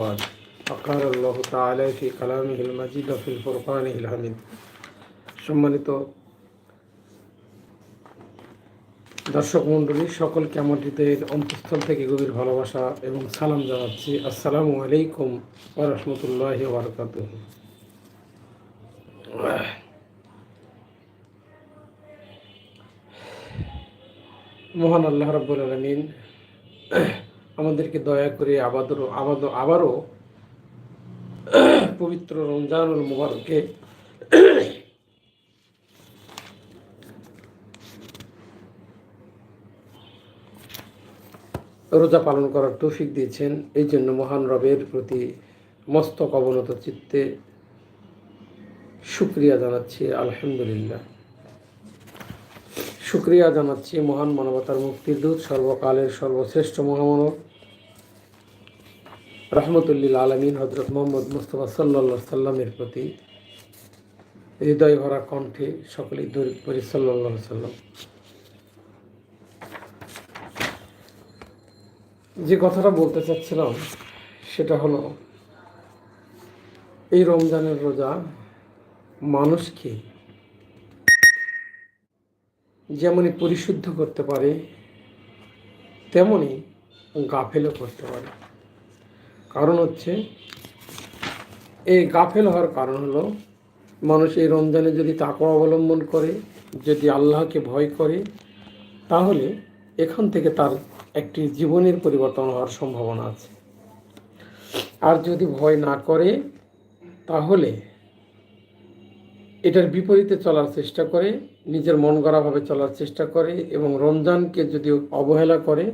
بعد فقال الله تعالى في كلامه المجيد وفي الفرقان الحميد সম্মানিত দর্শক মণ্ডলী সকলকে আমার হৃদয়ের অন্তঃস্থল থেকে গভীর ভালোবাসা এবং সালাম জানাচ্ছি আসসালামু আলাইকুম ওয়া রাহমাতুল্লাহি ওয়া বারাকাতুহু মহান আল্লাহ রাব্বুল আলামিন আমাদেরকে দয়া করে আবাদও আবাদ, আবারও পবিত্র রমজানুল মুবারকে রোজা পালন করার তৌফিক দিয়েছেন। এই জন্য মহান রবের প্রতি মস্তক অবনত চিত্তে শুক্রিয়া জানাচ্ছি, আলহামদুলিল্লাহ। শুক্রিয়া জানাচ্ছি মহান মানবতার মুক্তির দূত, সর্বকালের সর্বশ্রেষ্ঠ মহামানব। রহমতুল্লিল আলমিন হজরত মোহাম্মদ মুস্তফা সাল্লা সাল্লামের প্রতি হৃদয় ভরা কণ্ঠে সকলেই দরিদ করি সাল্লা সাল্লাম। যে কথাটা বলতে চাচ্ছিলাম, সেটা হলো, এই রমজানের রোজা মানুষকে যেমনই পরিশুদ্ধ করতে পারে, তেমনই গাফেলও করতে পারে। কারণ হচ্ছে, এই গাফেল হওয়ার কারণ হলো, মানুষ এই রমজানে যদি তাকে অবলম্বন করে, যদি আল্লাহকে ভয় করে, তাহলে এখান থেকে তার একটি জীবনের পরিবর্তন হওয়ার সম্ভাবনা আছে। আর যদি ভয় না করে, তাহলে এটার বিপরীতে চলার চেষ্টা করে, নিজের মন গড়াভাবে চলার চেষ্টা করে এবং রমজানকে যদি অবহেলা করে,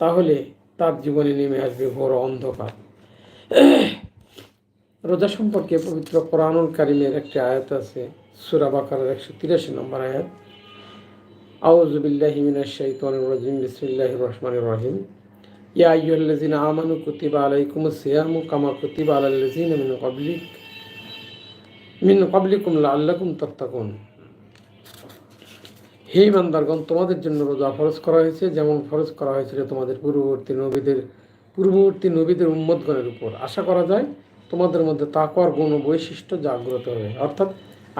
তাহলে তার জীবনে নেমে আসবে ঘোর অন্ধকার। রোজা সম্পর্কে পবিত্র কোরআনুল কারিমের একটি আয়াত আছে, সুরা বাকারের একশো তিরাশি নম্বর আয়াত। আউযু বিল্লাহি মিনাশ শাইতানির রাজিম, বিসমিল্লাহির রহমানির রহিম। ইয়া আইয়ুহাল্লাযিনা আমানু কুতিবা আলাইকুমুস সিয়ামু কামা কুতিবা আলাল লাযিনা মিন ক্বাবলিক, মিন ক্বাবলিকুম লাআল্লাকুম তাত্তাকুন। হে ইমানদারগণ তোমাদের জন্য রোজা ফরজ করা হয়েছে। যেমন ফরজ করা হয়েছিল তোমাদের পূর্ববর্তী নবীদের পূর্ববর্তী নবীদের উম্মতগণের উপর। আশা করা যায় তোমাদের মধ্যে তাকওয়ার গুণ বৈশিষ্ট্য জাগ্রত হবে। অর্থাৎ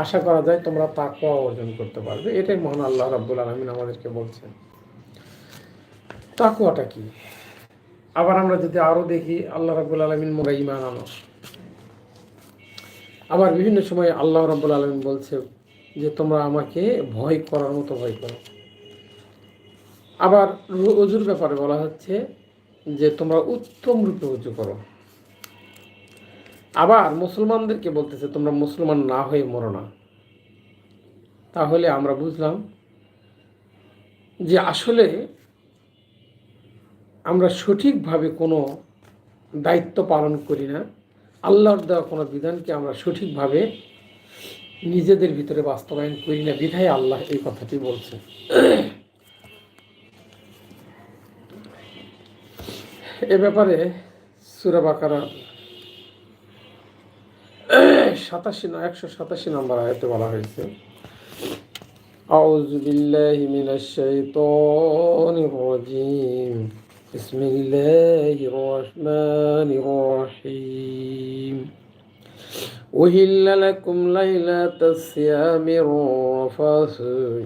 আশা করা যায় তোমরা তাকওয়া অর্জন করতে পারবে। এটাই মহান আল্লাহ রাব্বুল আলমিন আমাদেরকে বলছেন। তাকওয়াটা কি? আবার আমরা যদি আরও দেখি, আল্লাহ রাব্বুল আলমিন মোরা ইমান আবার বিভিন্ন সময় আল্লাহ রাব্বুল আলমিন বলছে যে তোমরা আমাকে ভয় করার মতো ভয় করো। আবার অজুর ব্যাপারে বলা হচ্ছে যে তোমরা উত্তম রূপে উজু করো। আবার মুসলমানদেরকে বলতেছে, তোমরা মুসলমান না হয়ে মরো না। তাহলে আমরা বুঝলাম যে আসলে আমরা সঠিকভাবে কোনো দায়িত্ব পালন করি না। আল্লাহর দেওয়া কোনো বিধানকে আমরা সঠিকভাবে নিজেদের ভিতরে বাস্তবায়ন করি না বিধায় আল্লাহ এই কথাটি বলছে এ ব্যাপারে সুরাবাকারা সাতাশি না একশো সাতাশি নম্বর আয়তে বলা হয়েছে أعوذ بالله من الشيطان الرجيم بسم الله الرحمن الرحيم أهل لكم ليلة الصيام الرفث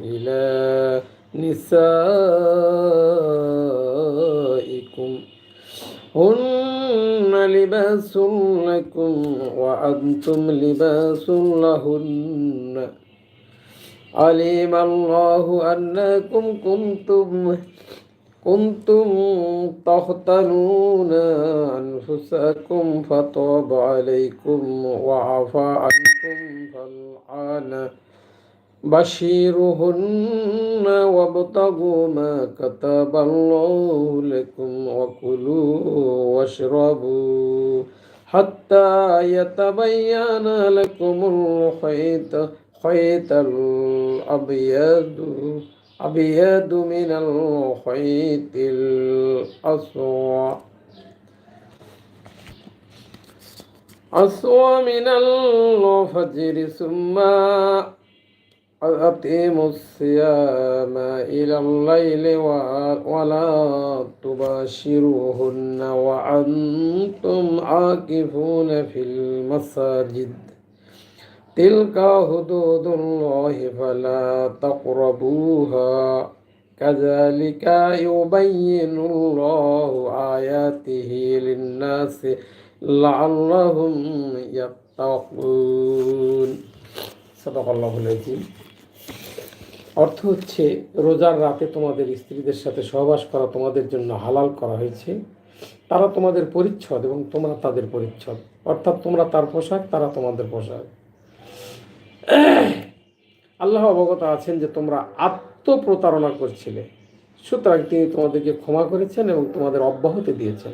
إلى نسائكم هن لباس لكم وأنتم لباس لهن علم الله أنكم كنتم كنتم تختنون أنفسكم فطاب عليكم وعفى عنكم فالآن بشيرهن وابتغوا ما كتب الله لكم وكلوا واشربوا حتى يتبين لكم الخيط خيط الأبيض. أبيض من الخيط الأسود أسوى من الفجر ثم أقيموا الصيام إلى الليل ولا تباشروهن وأنتم عاكفون في المساجد تلك حدود الله فلا تقربوها كذلك يبين الله آياته للناس لعلهم يتقون صدق الله العظيم অর্থ হচ্ছে রোজার রাতে তোমাদের স্ত্রীদের সাথে সহবাস করা তোমাদের জন্য হালাল করা হয়েছে তারা তোমাদের পরিচ্ছদ এবং তোমরা তাদের পরিচ্ছদ অর্থাৎ তোমরা তার পোশাক তারা তোমাদের পোশাক আল্লাহ অবগত আছেন যে তোমরা আত্মপ্রতারণা করছিলে। সুতরাং তিনি তোমাদেরকে ক্ষমা করেছেন এবং তোমাদের অব্যাহতি দিয়েছেন।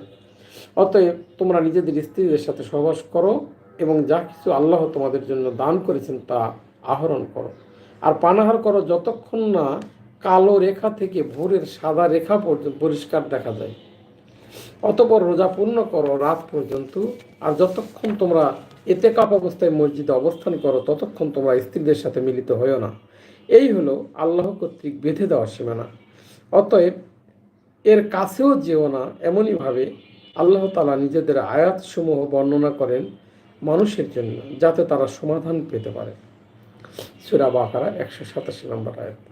অতএব তোমরা নিজেদের স্ত্রীদের সাথে সহবাস করো এবং যা কিছু আল্লাহ তোমাদের জন্য দান করেছেন তা আহরণ করো। আর পানাহার করো যতক্ষণ না কালো রেখা থেকে ভোরের সাদা রেখা পর্যন্ত পরিষ্কার দেখা যায়। অতপর রোজা পূর্ণ করো রাত পর্যন্ত। আর যতক্ষণ তোমরা এতে কাপ অবস্থায় মসজিদে অবস্থান করো, ততক্ষণ তোমরা স্ত্রীদের সাথে মিলিত হয়েও না। এই হলো আল্লাহ কর্তৃক বেঁধে দেওয়ার সীমানা। অতএব এর কাছেও যেও না, এমনইভাবে আল্লাহ তালা নিজেদের আয়াতসমূহ বর্ণনা করেন মানুষের জন্য, যাতে তারা সমাধান পেতে পারে। সুরা বাকারা একশো সাতাশি নম্বর আয়াত।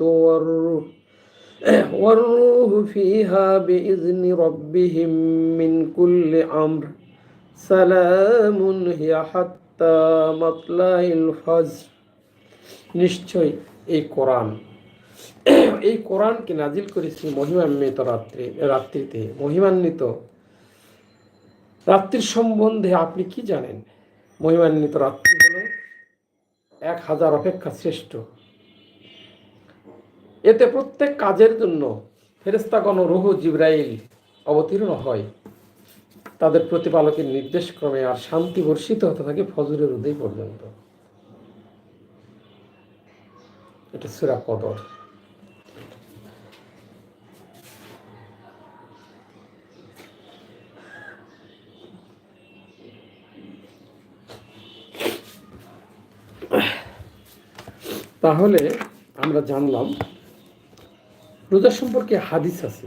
والروح والروح فيها بإذن ربهم من كل أمر سلام هي حتى مطلع الفجر নিশ্চয় এই কোরআন এই কোরআনকে নাজিল করেছি মহিমান্বিত রাত্রি রাত্রিতে মহিমান্বিত রাত্রির সম্বন্ধে আপনি কি জানেন মহিমান্বিত রাত্রি হল এক হাজার অপেক্ষা শ্রেষ্ঠ এতে প্রত্যেক কাজের জন্য ফেরেস্তাগণ রুহু জিব্রাইল অবতীর্ণ হয়। তাদের প্রতিপালকের নির্দেশ ক্রমে আর শান্তি বর্ষিত হতে থাকে ফজরের উদয় পর্যন্ত। এটা সুরা কদর। তাহলে আমরা জানলাম রোজা সম্পর্কে হাদিস আছে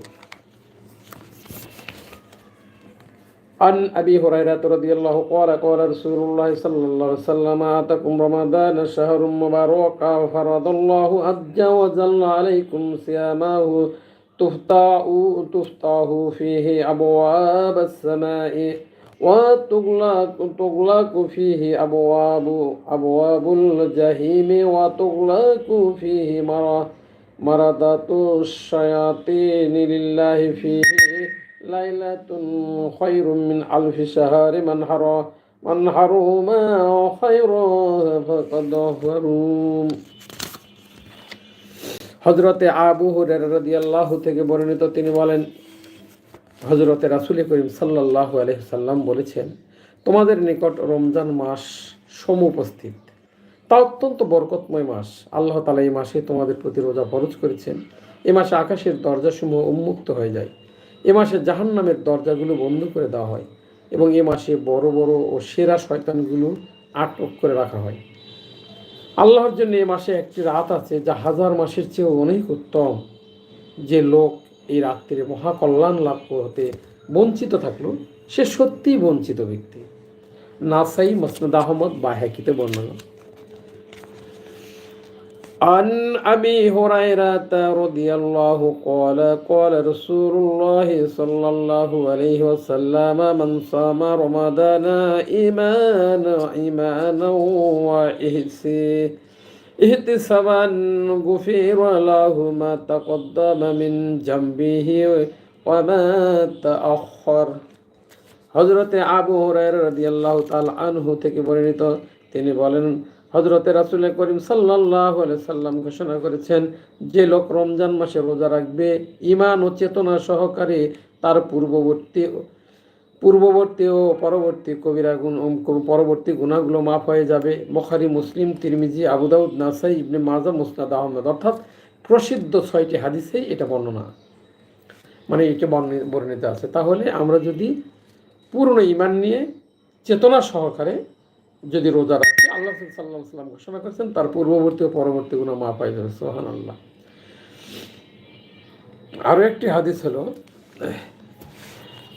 عن أبي هريرة رضي الله قال قال رسول الله صلى الله عليه وسلم آتكم رمضان شهر مبارك فرض الله عز وجل عليكم صيامه تفتح تفتح فيه أبواب السماء وتغلق تغلق فيه أبواب أبواب الجحيم وتغلق فيه مرضة الشياطين لله فيه ليلة خير من ألف شهر من حرى من حرم خير فقد حرم হজরতে আবু হুরের রাদিয়াল্লাহু থেকে বর্ণিত তিনি বলেন হজরতে রাসুল করিম সাল্লাহ আলহিসাল্লাম বলেছেন তোমাদের নিকট রমজান মাস সমুপস্থিত তা অত্যন্ত বরকতময় মাস। আল্লাহ তালা এই মাসে তোমাদের প্রতি রোজা ফরজ করেছেন। এ মাসে আকাশের দরজাসমূহ উন্মুক্ত হয়ে যায়। এ মাসে জাহান নামের দরজাগুলো বন্ধ করে দেওয়া হয় এবং এ মাসে বড় বড় ও সেরা শয়তানগুলো আটক করে রাখা হয়। আল্লাহর জন্য এ মাসে একটি রাত আছে যা হাজার মাসের চেয়েও অনেক উত্তম। যে লোক এই রাত্রিরে মহাকল্যাণ লাভ করতে বঞ্চিত থাকল, সে সত্যিই বঞ্চিত ব্যক্তি। নাসাই মসনদ আহমদ বা হ্যাকিতে বর্ণনা। عن أبي هريرة رضي الله قال قال رسول الله صلى الله عليه وسلم من صام رمضان إيمانا إيمانا احتسابا غفر له ما تقدم من جنبه وما تأخر হজরতে আবু হরাইর রাদিয়াল্লাহু তাআলা আনহু থেকে বর্ণিত তিনি বলেন হজরতে রাসুল করিম সাল্লাহ সাল্লাম ঘোষণা করেছেন, যে লোক রমজান মাসে রোজা রাখবে ইমান ও চেতনা সহকারে তার পূর্ববর্তী পূর্ববর্তী ও পরবর্তী কবিরা গুণ পরবর্তী গুণাগুলো মাফ হয়ে যাবে। বখারি, মুসলিম, তিরমিজি আবুদাউদ নাসাই, ইবনে মাজা মুসনাদ, আহমেদ। অর্থাৎ প্রসিদ্ধ ছয়টি হাদিসেই এটা বর্ণনা। মানে এটা বর্ণিত আছে। তাহলে আমরা যদি পূর্ণ ইমান নিয়ে চেতনা সহকারে যদি রোজা রাখি আল্লাহ সাল্লাম সাল্লাম ঘোষণা করেছেন তার পূর্ববর্তী ও পরবর্তী গুণ মা পাই যাবে সোহান আল্লাহ আরও একটি হাদিস হলো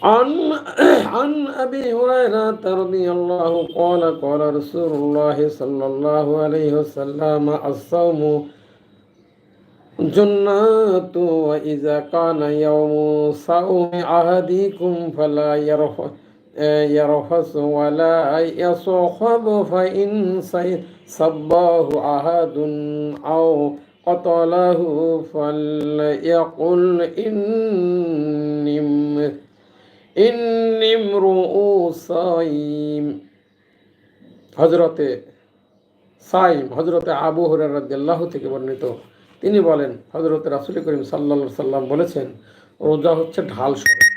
عن عن ابي هريره رضي الله قال قال رسول الله صلى الله عليه وسلم الصوم جنات واذا كان يوم صوم عهدكم فلا يرفع يرفس ولا يصخب فإن صباه أحد أو قتله فليقل إني إني امرؤ صائم হজরতে সাইম হজরতে আবু হরার রাদিয়াল্লাহ থেকে বর্ণিত তিনি বলেন হজরত রাসুল করিম সাল্লা সাল্লাম বলেছেন রোজা হচ্ছে ঢাল স্বরূপ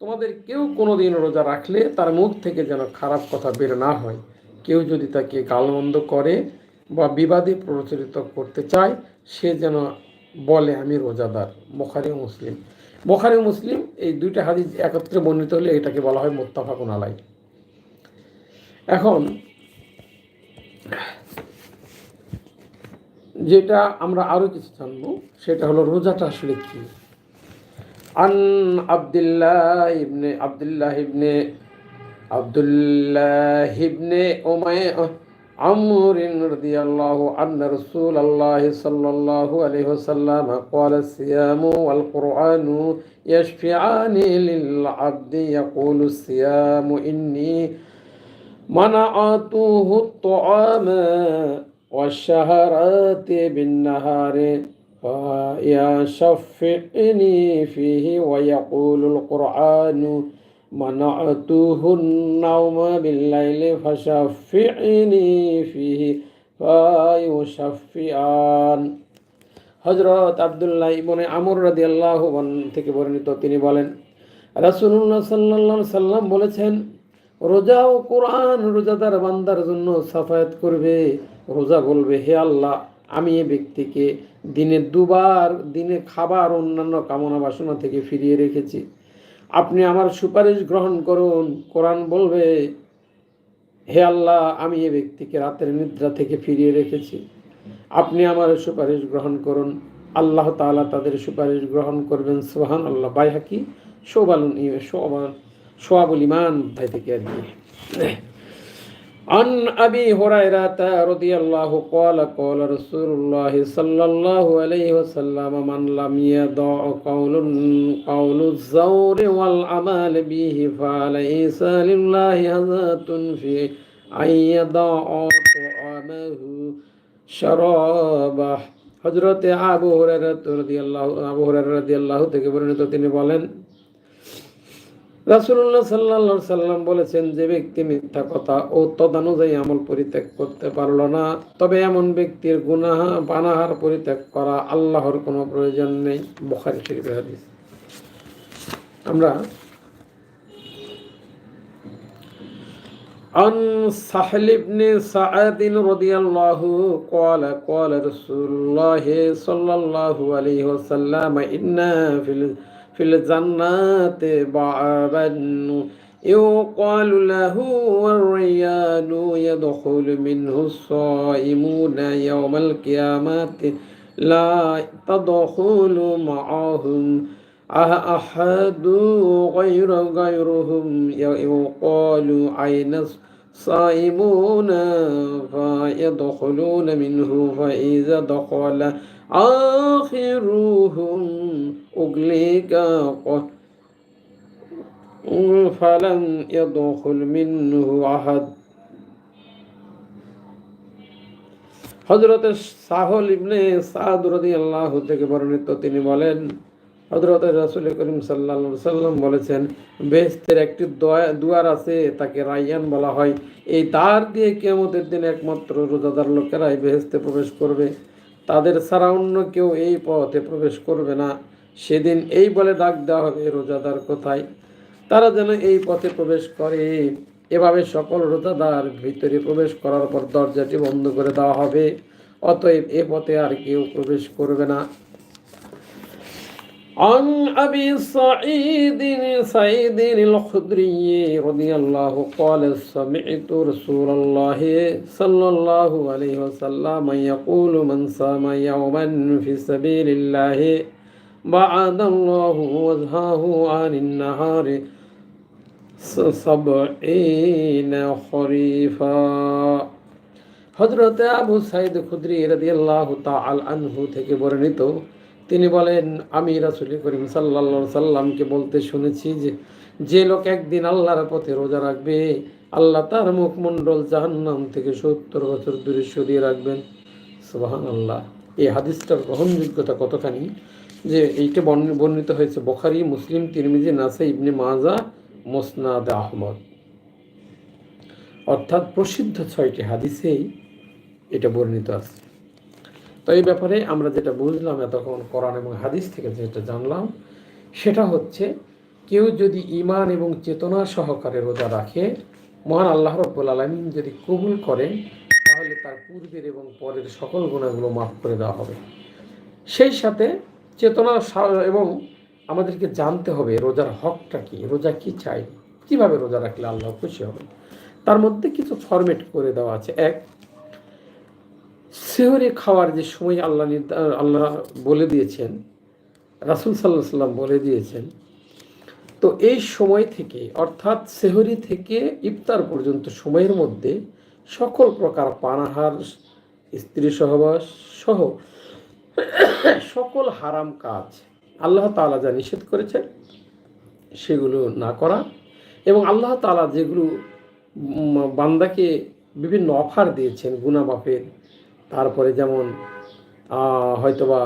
তোমাদের কেউ কোনো দিন রোজা রাখলে তার মুখ থেকে যেন খারাপ কথা বের না হয়। কেউ যদি তাকে গালমন্দ করে বা বিবাদে প্রচলিত করতে চায়, সে যেন বলে, আমি রোজাদার। বোখারি মুসলিম। বোখারি মুসলিম এই দুইটা হাদিস একত্রে বর্ণিত হলে এটাকে বলা হয় মোত্তাফাকুন আলাই এখন, যেটা আমরা আরও কিছু জানব, সেটা হলো রোজাটা আসলে কি? عن عبد الله بن عبد الله بن عبد الله بن أمي عمرو رضي الله عنه رسول الله صلى الله عليه وسلم قال الصيام والقرآن يشفعان للعبد يقول الصيام إني منعته الطعام والشهرات بالنهار فيشفعني فيه ويقول القرآن منعته النوم بالليل فشفعني فيه فيشفعان হজরত আবদুল্লাহ ইবনে আমর রাদি আল্লাহ থেকে বর্ণিত তিনি বলেন রাসুল্লাহ সাল্লাহ সাল্লাম বলেছেন রোজা ও কোরআন রোজাদার বান্দার জন্য সাফায়াত করবে রোজা বলবে হে আল্লাহ আমি এ ব্যক্তিকে দিনে দুবার, দিনে খাবার অন্যান্য কামনা বাসনা থেকে ফিরিয়ে রেখেছি। আপনি আমার সুপারিশ গ্রহণ করুন। কোরআন বলবে, হে আল্লাহ, আমি এ ব্যক্তিকে রাতের নিদ্রা থেকে ফিরিয়ে রেখেছি। আপনি আমার সুপারিশ গ্রহণ করুন। আল্লাহ তালা তাদের সুপারিশ গ্রহণ করবেন। সোহান আল্লাহ বাইহাকি শোবালুন সোয়াবুল ইমান তাই থেকে আর কি। عن أبي هريرة رضي الله قال قال رسول الله صلى الله عليه وسلم من لم يدع قول قول الزور والعمل به فليس لله هزات في أن يدع طعامه شرابه হজরতে আবু হরারত রাদিয়াল্লাহু আবু হরারত রাদিয়াল্লাহু থেকে বর্ণিত তিনি বলেন রাসুল্লাহ সাল্লা সাল্লাম বলেছেন যে ব্যক্তি মিথ্যা কথা ও তদানুযায়ী আমল পরিত্যাগ করতে পারল না তবে এমন ব্যক্তির গুনাহা বানাহার পরিত্যাগ করা আল্লাহর কোনো প্রয়োজন নেই বখারি শরীফের হাদিস আমরা عن سهل بن سعد رضي الله قال قال رسول الله صلى الله عليه وسلم إن في في الجنات بابا يقال له الريان يدخل منه الصائمون يوم القيامة لا تدخل معهم. أحد غير غيرهم؟ يقال أين الصائمون؟ فيدخلون منه فإذا دخل آخرهم أغلق فلم يدخل منه أحد হজরত সাহল ইবনে সাদ রদি আল্লাহ থেকে বর্ণিত তিনি বলেন হজরত রাসুল করিম সাল্লা সাল্লাম বলেছেন বেহেস্তের একটি দয়া- দুয়ার আছে তাকে রাইয়ান বলা হয় এই দ্বার দিয়ে কেমতের দিন একমাত্র রোজাদার লোকেরাই বেহেস্তে প্রবেশ করবে তাদের ছাড়া অন্য কেউ এই পথে প্রবেশ করবে না। সেদিন এই বলে ডাক দেওয়া হবে রোজাদার কোথায়? তারা যেন এই পথে প্রবেশ করে। এভাবে সকল রোজাদার ভিতরে প্রবেশ করার পর দরজাটি বন্ধ করে দেওয়া হবে। অতএব এ পথে আর কেউ প্রবেশ করবে না। عن أبي سعيد سعيد الخدري رضي الله قال سمعت رسول الله صلى الله عليه وسلم يقول من صام يوما في سبيل الله بعد الله وجهه عن النهار سبعين خريفا হজরতে আবু সাইদ খুদ্রি রাদিয়াল্লাহ তাআল আনহু থেকে বর্ণিত তিনি বলেন, আমি রাসূল করিম সাল্লাল্লাহু সাল্লামকে বলতে শুনেছি যে যে লোক একদিন আল্লাহর পথে রোজা রাখবে, আল্লাহ তার মুখমণ্ডল জাহান্নাম থেকে সত্তর বছর দূরে সরিয়ে রাখবেন। সুবাহান আল্লাহ এই হাদিসটার গ্রহণযোগ্যতা কতখানি? যে এইটা বর্ণ- বর্ণিত হয়েছে বখারি, মুসলিম, তিরমিজি নাসা ইবনে মাজা, মোসনাদ, আহমদ। অর্থাৎ প্রসিদ্ধ ছয়টি হাদিসেই এটা বর্ণিত আছে। তো এই ব্যাপারে আমরা যেটা বুঝলাম এতক্ষণ কোরআন এবং হাদিস থেকে যেটা জানলাম, সেটা হচ্ছে কেউ যদি ইমান এবং চেতনা সহকারে রোজা রাখে, মহান আল্লাহ রব্বুল আলমিন যদি কবুল করেন, তাহলে তার পূর্বের এবং পরের সকল গুণাগুলো মাফ করে দেওয়া হবে। সেই সাথে চেতনা এবং আমাদেরকে জানতে হবে রোজার হকটা কি, রোজা কি চাই, কীভাবে রোজা রাখলে আল্লাহ খুশি হবে তার মধ্যে কিছু ফরমেট করে দেওয়া আছে। এক সেহরে খাওয়ার যে সময় আল্লাহ আল্লাহ বলে দিয়েছেন, রাসুল সাল্লাহ সাল্লাম বলে দিয়েছেন, তো এই সময় থেকে, অর্থাৎ সেহরি থেকে ইফতার পর্যন্ত সময়ের মধ্যে সকল প্রকার পানাহার, স্ত্রী সহবাস সহ সকল হারাম কাজ আল্লাহ তাআলা যা নিষেধ করেছেন, সেগুলো না করা এবং আল্লাহ তাআলা যেগুলো বান্দাকে বিভিন্ন অফার দিয়েছেন গুনা মাফের তারপরে যেমন হয়তোবা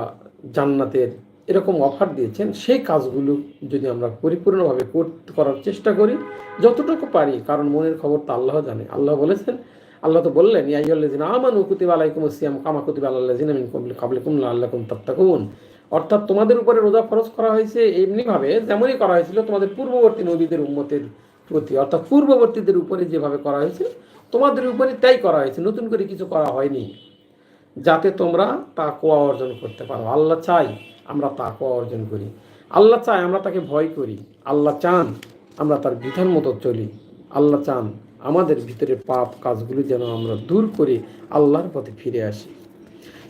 জান্নাতের এরকম অফার দিয়েছেন, সেই কাজগুলো যদি আমরা পরিপূর্ণভাবে করার চেষ্টা করি, যতটুকু পারি, কারণ মনের খবর তো আল্লাহ জানে। আল্লাহ বলেছেন, আল্লাহ তো বললেন ইয়াইয়াল্লাযিন আমানু কুতিবা আলাইকুমুস সিয়াম কামা কুতিবা আলাল লাযিনা মিন তাত্তাকুন। অর্থাৎ তোমাদের উপরে রোজা ফরজ করা হয়েছে এমনিভাবে, যেমনই করা হয়েছিল তোমাদের পূর্ববর্তী নবীদের উম্মতের প্রতি। অর্থাৎ পূর্ববর্তীদের উপরে যেভাবে করা হয়েছে, তোমাদের উপরে তাই করা হয়েছে, নতুন করে কিছু করা হয়নি। যাতে তোমরা তাকওয়া অর্জন করতে পারো। আল্লাহ চাই আমরা তাকওয়া অর্জন করি। আল্লাহ চাই আমরা তাকে ভয় করি। আল্লাহ চান আমরা তার বিধান মতো চলি। আল্লাহ চান আমাদের ভিতরে পাপ কাজগুলো যেন আমরা দূর করে আল্লাহর পথে ফিরে আসি।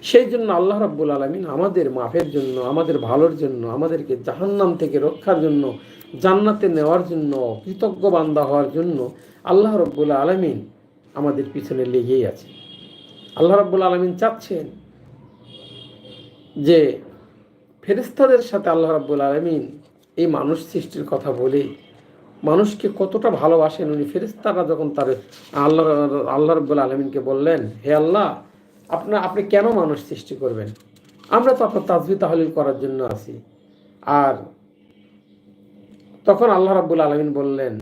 সেই জন্য আল্লাহ রাব্বুল আলমিন আমাদের মাফের জন্য, আমাদের ভালোর জন্য, আমাদেরকে জাহান্নাম থেকে রক্ষার জন্য, জান্নাতে নেওয়ার জন্য, কৃতজ্ঞ বান্দা হওয়ার জন্য আল্লাহ রব্বুল আলমিন আমাদের পিছনে লেগেই আছে। আল্লাহ রাব্বুল আলমিন চাচ্ছেন যে ফেরেস্তাদের সাথে আল্লাহ রাব্বুল আলমিন এই মানুষ সৃষ্টির কথা বলে, মানুষকে কতটা ভালোবাসেন উনি। ফেরেস্তারা যখন তার আল্লাহ আল্লাহ রব্বুল আলমিনকে বললেন, হে আল্লাহ আপনার আপনি কেন মানুষ সৃষ্টি করবেন? আমরা তো আপনার তাজবি তাহলিল করার জন্য আছি। আর তখন আল্লাহ রাব্বুল আলমিন বললেন,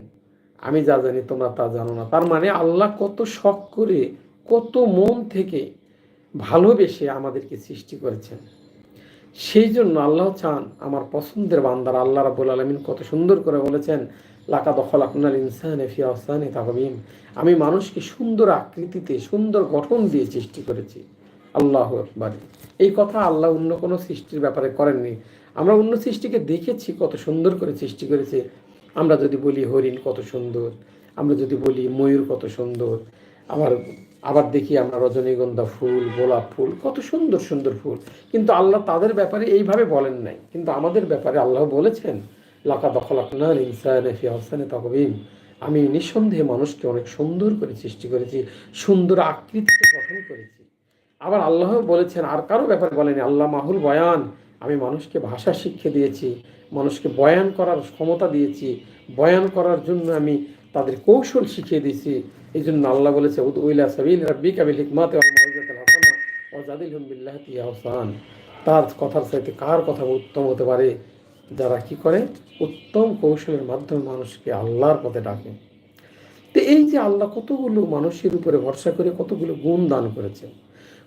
আমি যা জানি তোমরা তা জানো না। তার মানে আল্লাহ কত শখ করে কত মন থেকে ভালোবেসে আমাদেরকে সৃষ্টি করেছেন। সেই জন্য আল্লাহ চান আমার পছন্দের বান্দার আল্লাহ রাব্বুল আলমিন কত সুন্দর করে বলেছেন লাকা দখল আপনার ইনসান আহসানি তাকবীম আমি মানুষকে সুন্দর আকৃতিতে, সুন্দর গঠন দিয়ে সৃষ্টি করেছি। আল্লাহ আকবার। এই কথা আল্লাহ অন্য কোনো সৃষ্টির ব্যাপারে করেননি। আমরা অন্য সৃষ্টিকে দেখেছি, কত সুন্দর করে সৃষ্টি করেছে। আমরা যদি বলি হরিণ কত সুন্দর, আমরা যদি বলি ময়ূর কত সুন্দর, আবার আবার দেখি আমরা রজনীগন্ধা ফুল, গোলাপ ফুল, কত সুন্দর সুন্দর ফুল। কিন্তু আল্লাহ তাদের ব্যাপারে এইভাবে বলেন নাই। কিন্তু আমাদের ব্যাপারে আল্লাহ বলেছেন লাকা দখল আপনার ইনসান ফি হাসানে তকবিম আমি নিঃসন্দেহে মানুষকে অনেক সুন্দর করে সৃষ্টি করেছি, সুন্দর আকৃতিতে গঠন করেছি। আবার আল্লাহ বলেছেন, আর কারও ব্যাপারে বলেনি? আল্লাহ মাহুল বয়ান, আমি মানুষকে ভাষা শিক্ষা দিয়েছি, মানুষকে বয়ান করার ক্ষমতা দিয়েছি, বয়ান করার জন্য আমি তাদের কৌশল শিখিয়ে দিয়েছি এই জন্য আল্লাহ বলেছে তার কথার সাথে কার কথা উত্তম হতে পারে? যারা কি করে? উত্তম কৌশলের মাধ্যমে মানুষকে আল্লাহর পথে ডাকে। তো এই যে আল্লাহ কতগুলো মানুষের উপরে ভরসা করে, কতগুলো গুণ দান করেছেন,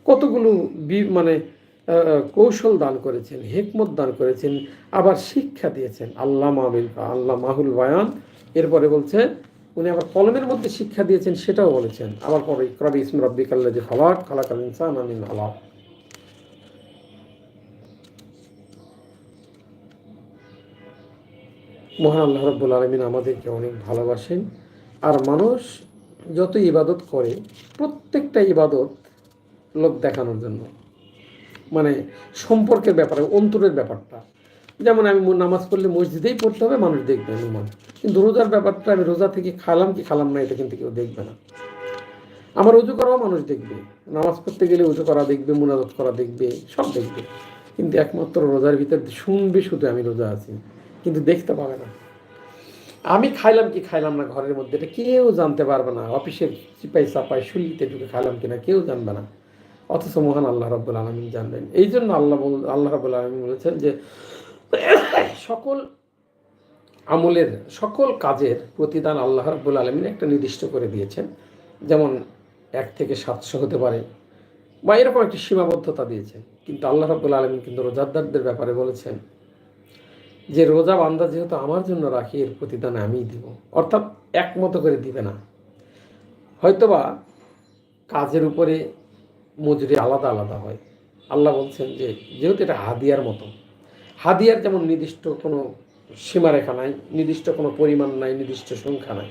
কতগুলো মানে কৌশল দান করেছেন, হেকমত দান করেছেন, আবার শিক্ষা দিয়েছেন। আল্লাহ মাহবিল আল্লাহ মাহুল বায়ান এরপরে বলছে উনি আবার কলমের মধ্যে শিক্ষা দিয়েছেন, সেটাও বলেছেন। আবার পরে ইকরাবি ইসম রব্বিক আল্লাহ যে খালাক খালাক আল ইনসান আমিন আলাপ মহান আল্লাহ রব্বুল আলমিন আমাদেরকে অনেক ভালোবাসেন। আর মানুষ যত ইবাদত করে, প্রত্যেকটা ইবাদত লোক দেখানোর জন্য। মানে সম্পর্কের ব্যাপারে, অন্তরের ব্যাপারটা। যেমন আমি নামাজ পড়লে মসজিদেই পড়তে হবে, মানুষ দেখবে অনুমান কিন্তু রোজার ব্যাপারটা আমি রোজা থেকে খালাম কি খালাম না, এটা কিন্তু কেউ দেখবে না। আমার উজু করাও মানুষ দেখবে। নামাজ পড়তে গেলে উজু করা দেখবে, মুনাজত করা দেখবে, সব দেখবে। কিন্তু একমাত্র রোজার ভিতর শুনবে শুধু আমি রোজা আছি, কিন্তু দেখতে পাবে না। আমি খাইলাম কি খাইলাম না ঘরের মধ্যে, এটা কেউ জানতে পারবে না। অফিসের চিপাই চাপাই শুলিতে ঢুকে খাইলাম কিনা, কেউ জানবে না। অথচ মহান আল্লাহ রব্বুল আলমিন জানবেন। এই জন্য আল্লাহ আল্লাহ রব্বুল আলমিন বলেছেন যে সকল আমলের, সকল কাজের প্রতিদান আল্লাহ রব্বুল আলমিন একটা নির্দিষ্ট করে দিয়েছেন। যেমন এক থেকে সাতশো হতে পারে বা এরকম একটি সীমাবদ্ধতা দিয়েছেন। কিন্তু আল্লাহ রব্বুল আলমিন কিন্তু রোজাদারদের ব্যাপারে বলেছেন যে, রোজা বান্দা যেহেতু আমার জন্য রাখি, এর প্রতিদান আমিই দিব। অর্থাৎ একমতো করে দিবে না। হয়তোবা কাজের উপরে মজুরি আলাদা আলাদা হয়। আল্লাহ বলছেন যে, যেহেতু এটা হাদিয়ার মতো হাদিয়ার যেমন নির্দিষ্ট কোনো সীমারেখা নাই, নির্দিষ্ট কোনো পরিমাণ নাই, নির্দিষ্ট সংখ্যা নাই।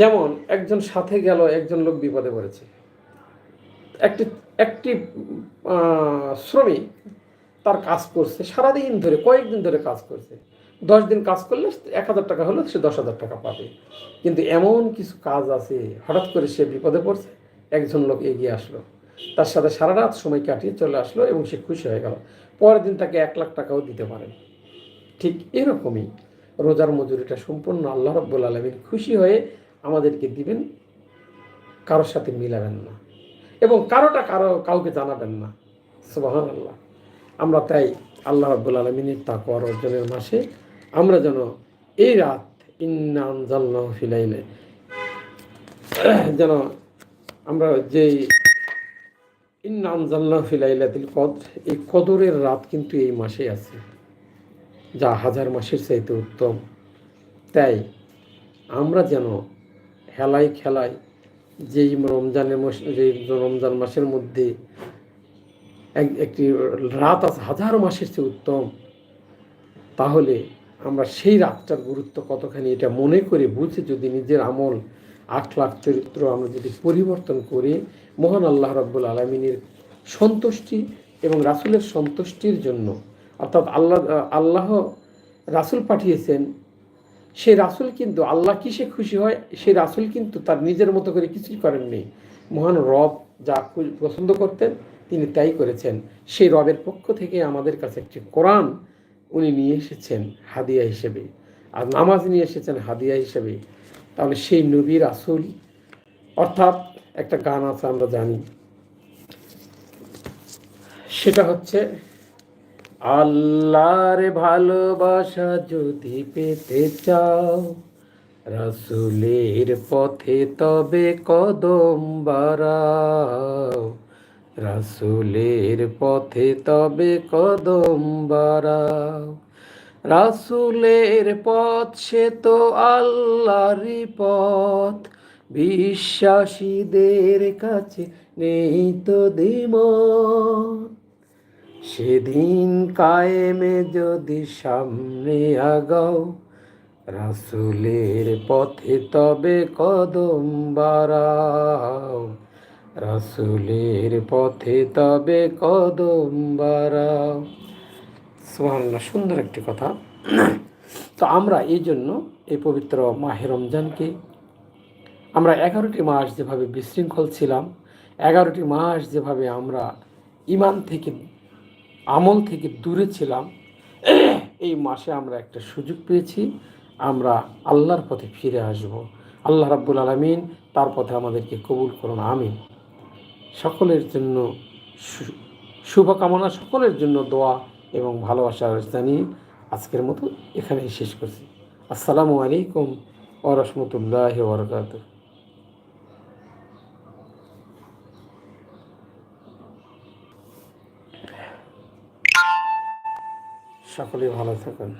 যেমন একজন সাথে গেল, একজন লোক বিপদে পড়েছে। একটি একটি শ্রমিক তার কাজ করছে, সারাদিন ধরে, কয়েকদিন ধরে কাজ করছে। দশ দিন কাজ করলে এক হাজার টাকা হলে সে দশ হাজার টাকা পাবে। কিন্তু এমন কিছু কাজ আছে, হঠাৎ করে সে বিপদে পড়ছে, একজন লোক এগিয়ে আসলো। তার সাথে সারা রাত সময় কাটিয়ে চলে আসলো এবং সে খুশি হয়ে গেল। পরের দিন তাকে এক লাখ টাকাও দিতে পারেন ঠিক এরকমই রোজার মজুরিটা সম্পূর্ণ আল্লাহ রব্বুল আলমিন খুশি হয়ে আমাদেরকে দিবেন, কারোর সাথে মিলাবেন না এবং কারোটা কারও কাউকে জানাবেন না। সুবাহান আল্লাহ আমরা তাই আল্লাহ রাব্বুল আলমিনের তাকওয়ার অর্জনের মাসে আমরা যেন এই রাত ইন্না ফিলাইলে যেন আমরা যে ফিলাইলাতিল কদর, এই কদরের রাত কিন্তু এই মাসে আছে, যা হাজার মাসের চাইতে উত্তম। তাই আমরা যেন হেলাই খেলায় যেই রমজানের যেই রমজান মাসের মধ্যে এক, একটি রাত আছে হাজার মাসের চেয়ে উত্তম, তাহলে আমরা সেই রাতটার গুরুত্ব কতখানি এটা মনে করে বুঝে যদি নিজের আমল আট লাখ চরিত্র আমরা যদি পরিবর্তন করে, মহান আল্লাহ রাব্বুল আলমিনের সন্তুষ্টি এবং রাসুলের সন্তুষ্টির জন্য, অর্থাৎ আল্লাহ আল্লাহ রাসুল পাঠিয়েছেন, সেই রাসুল কিন্তু আল্লাহ কিসে খুশি হয়, সেই রাসুল কিন্তু তার নিজের মতো করে কিছুই করেননি মহান রব যা পছন্দ করতেন, তিনি তাই করেছেন। সেই রবের পক্ষ থেকে আমাদের কাছে একটি কোরআন উনি নিয়ে এসেছেন হাদিয়া হিসেবে। আর নামাজ নিয়ে এসেছেন হাদিয়া হিসেবে। তাহলে সেই নবীর আসল অর্থাৎ একটা গান আছে আমরা জানি। সেটা হচ্ছে, আল্লাহর ভালোবাসা যদি পেতে চাও, রাসুলের পথে তবে কদম বাড়াও। রাসুলের পথে তবে কদম বাড়াও। রাসুলের পথ সে তো আল্লাহরই পথ। বিশ্বাসীদের কাছে নেই তো দ্বিমত। সেদিন কায়েমে যদি সামনে আগাও, রাসুলের পথে তবে কদম বাড়াও। রাসুলের পথে তবে কদম বাড়াও। সুবহানাল্লাহ, সুন্দর একটি কথা। তো আমরা এই জন্য এই পবিত্র মাহে রমজানকে আমরা এগারোটি মাস যেভাবে বিশৃঙ্খল ছিলাম, এগারোটি মাস যেভাবে আমরা ইমান থেকে, আমল থেকে দূরে ছিলাম, এই মাসে আমরা একটা সুযোগ পেয়েছি, আমরা আল্লাহর পথে ফিরে আসব। আল্লাহ রাব্বুল আলমিন তার পথে আমাদেরকে কবুল করুন, আমিন। সকলের জন্য শুভকামনা, সকলের জন্য দোয়া এবং ভালোবাসা জানিয়ে আজকের মতো এখানেই শেষ করছি। আসসালামু আলাইকুম ও রহমতুল্লাহ বরকাত সকলেই ভালো থাকুন।